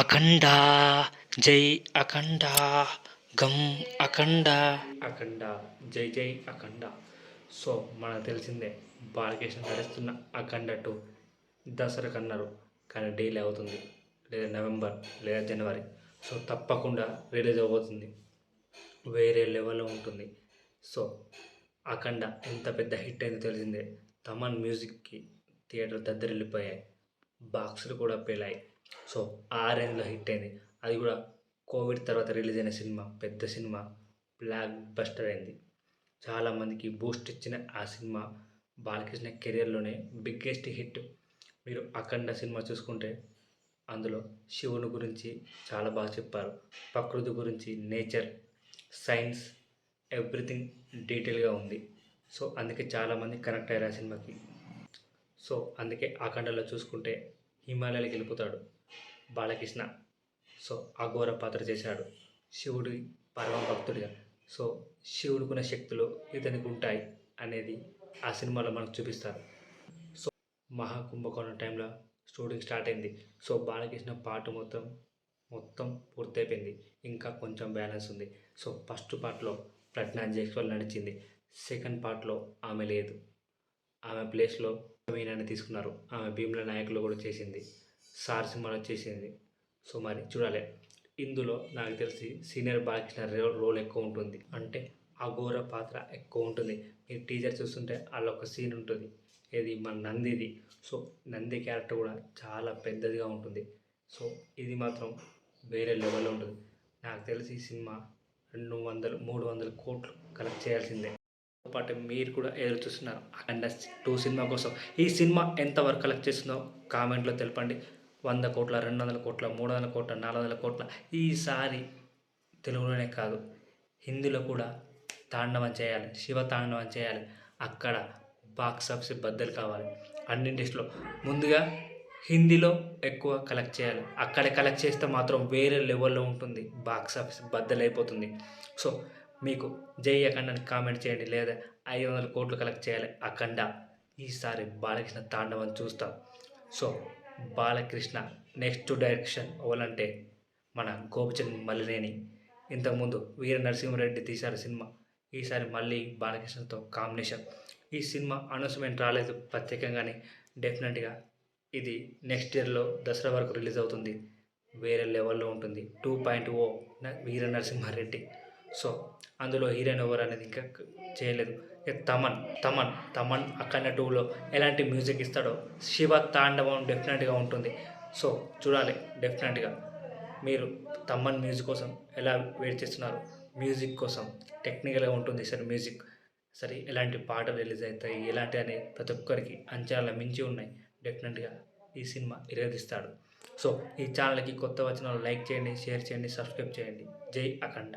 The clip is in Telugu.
అఖండ జై అఖండ గం అఖండ. అఖండ జై జై అఖండ. సో మనకు తెలిసిందే బాలకృష్ణ నడుస్తున్న అఖండ టూ దసరాకు అన్నారు కానీ డైలీ అవుతుంది. లేదా నవంబర్ లేదా జనవరి. సో తప్పకుండా రిలీజ్ అవుతుంది వేరే లెవెల్లో ఉంటుంది. సో అఖండ ఎంత పెద్ద హిట్ అయిందో తెలిసిందే. తమన్ మ్యూజిక్కి థియేటర్ దద్దరిల్లిపోయాయి. బాక్సులు కూడా పేలాయి. సో ఆ రేంజ్లో హిట్ అయింది. అది కూడా కోవిడ్ తర్వాత రిలీజ్ అయిన సినిమా పెద్ద సినిమా బ్లాక్ బస్టర్ అయింది. చాలామందికి బూస్ట్ ఇచ్చిన ఆ సినిమా బాలకృష్ణ కెరియర్లోనే బిగ్గెస్ట్ హిట్. మీరు అఖండ సినిమా చూసుకుంటే అందులో శివుని గురించి చాలా బాగా చెప్పారు. ప్రకృతి గురించి నేచర్ సైన్స్ ఎవ్రీథింగ్ డీటెయిల్గా ఉంది. సో అందుకే చాలామంది కనెక్ట్ అయ్యారు ఆ సినిమాకి. సో అందుకే అఖండలో చూసుకుంటే హిమాలయాలకు వెళ్ళిపోతాడు బాలకృష్ణ. సో అఘోర పాత్ర చేశాడు. శివుడి పరమ భక్తుడిగా. సో శివుడికున్న శక్తులు ఇతనికి ఉంటాయి అనేది ఆ సినిమాలో మనకు చూపిస్తారు. సో మహాకుంభకోణం టైంలో షూటింగ్ స్టార్ట్ అయింది. సో బాలకృష్ణ పాట మొత్తం మొత్తం పూర్తయిపోయింది. ఇంకా కొంచెం బ్యాలెన్స్ ఉంది. సో ఫస్ట్ పార్ట్లో ప్రజ్ఞా జైస్వాల్ నడిచింది. సెకండ్ పార్ట్లో ఆమె లేదు. ఆమె ప్లేస్లో మీనాని తీసుకున్నారు. ఆమె భీమ్ల నాయకులు కూడా చేసింది. సార్ సినిమాలో చేసింది. సో మరి చూడాలి. ఇందులో నాకు తెలిసి సీనియర్ బాలకృష్ణ రోల్ ఎక్కువ ఉంటుంది. అంటే అఘోర పాత్ర ఎక్కువ ఉంటుంది. మీరు టీజర్ చూస్తుంటే అలా ఒక సీన్ ఉంటుంది. ఇది మన నందిది. సో నంది క్యారెక్టర్ కూడా చాలా పెద్దదిగా ఉంటుంది. సో ఇది మాత్రం వేరే లెవెల్లో ఉంటుంది. నాకు తెలిసి ఈ సినిమా రెండు వందలు మూడు వందల కోట్లు కలెక్ట్ చేయాల్సిందే. పాటు మీరు కూడా ఎదురు చూస్తున్నారు. అండ్ టూ సినిమా కోసం. ఈ సినిమా ఎంతవరకు కలెక్ట్ చేస్తుందో కామెంట్లో తెలపండి. వంద కోట్ల రెండు వందల కోట్ల మూడు వందల కోట్ల నాలుగు వందల కోట్ల. ఈసారి తెలుగులోనే కాదు హిందీలో కూడా తాండవం చేయాలి శివ తాండవం చేయాలి. అక్కడ బాక్స్ ఆఫీస్ బద్దలు కావాలి. అన్ని ఇండస్ట్రీలో ముందుగా హిందీలో ఎక్కువ కలెక్ట్ చేయాలి. అక్కడ కలెక్ట్ చేస్తే మాత్రం వేరే లెవెల్లో ఉంటుంది. Box office బద్దలైపోతుంది. సో మీకు జై అఖండ అని కామెంట్ చేయండి లేదా ఐదు వందల కోట్లు కలెక్ట్ చేయాలి. అఖండ ఈసారి బాలకృష్ణ తాండవం చూస్తాం. సో బాలకృష్ణ నెక్స్ట్ డైరెక్షన్ ఎవరంటే మన గోపిచంద్ మల్లినేని. ఇంతకుముందు వీర నరసింహారెడ్డి తీశారు సినిమా. ఈసారి మళ్ళీ బాలకృష్ణతో కాంబినేషన్ ఈ సినిమా అనౌన్స్మెంట్ రాలేదు ప్రత్యేకంగానే. డెఫినెట్గా ఇది నెక్స్ట్ ఇయర్లో దసరా వరకు రిలీజ్ అవుతుంది. వేరే లెవెల్లో ఉంటుంది. Two point o Veera Narasimha Reddy. So అందులో హీరోయిన్ ఎవరు అనేది ఇంకా చేయలేదు. తమన్ తమన్ తమన్ అక్కడ టూలో ఎలాంటి మ్యూజిక్ ఇస్తాడో శివ తాండవం డెఫినెట్గా ఉంటుంది. సో చూడాలి డెఫినెట్గా మీరు తమన్ మ్యూజిక్ కోసం ఎలా వెయిట్ చేస్తున్నారు? మ్యూజిక్ కోసం టెక్నికల్గా ఉంటుంది సరే మ్యూజిక్ సరే ఎలాంటి పాటలు రిలీజ్ అవుతాయి? ఎలాంటి అనే ప్రతి ఒక్కరికి అంచనాల మించి ఉన్నాయి. డెఫినెట్గా ఈ సినిమా ఇరగదీస్తాడు సో ఈ ఛానల్కి కొత్త వచ్చిన వాళ్ళు లైక్ చేయండి షేర్ చేయండి సబ్స్క్రైబ్ చేయండి. జై అఖండ.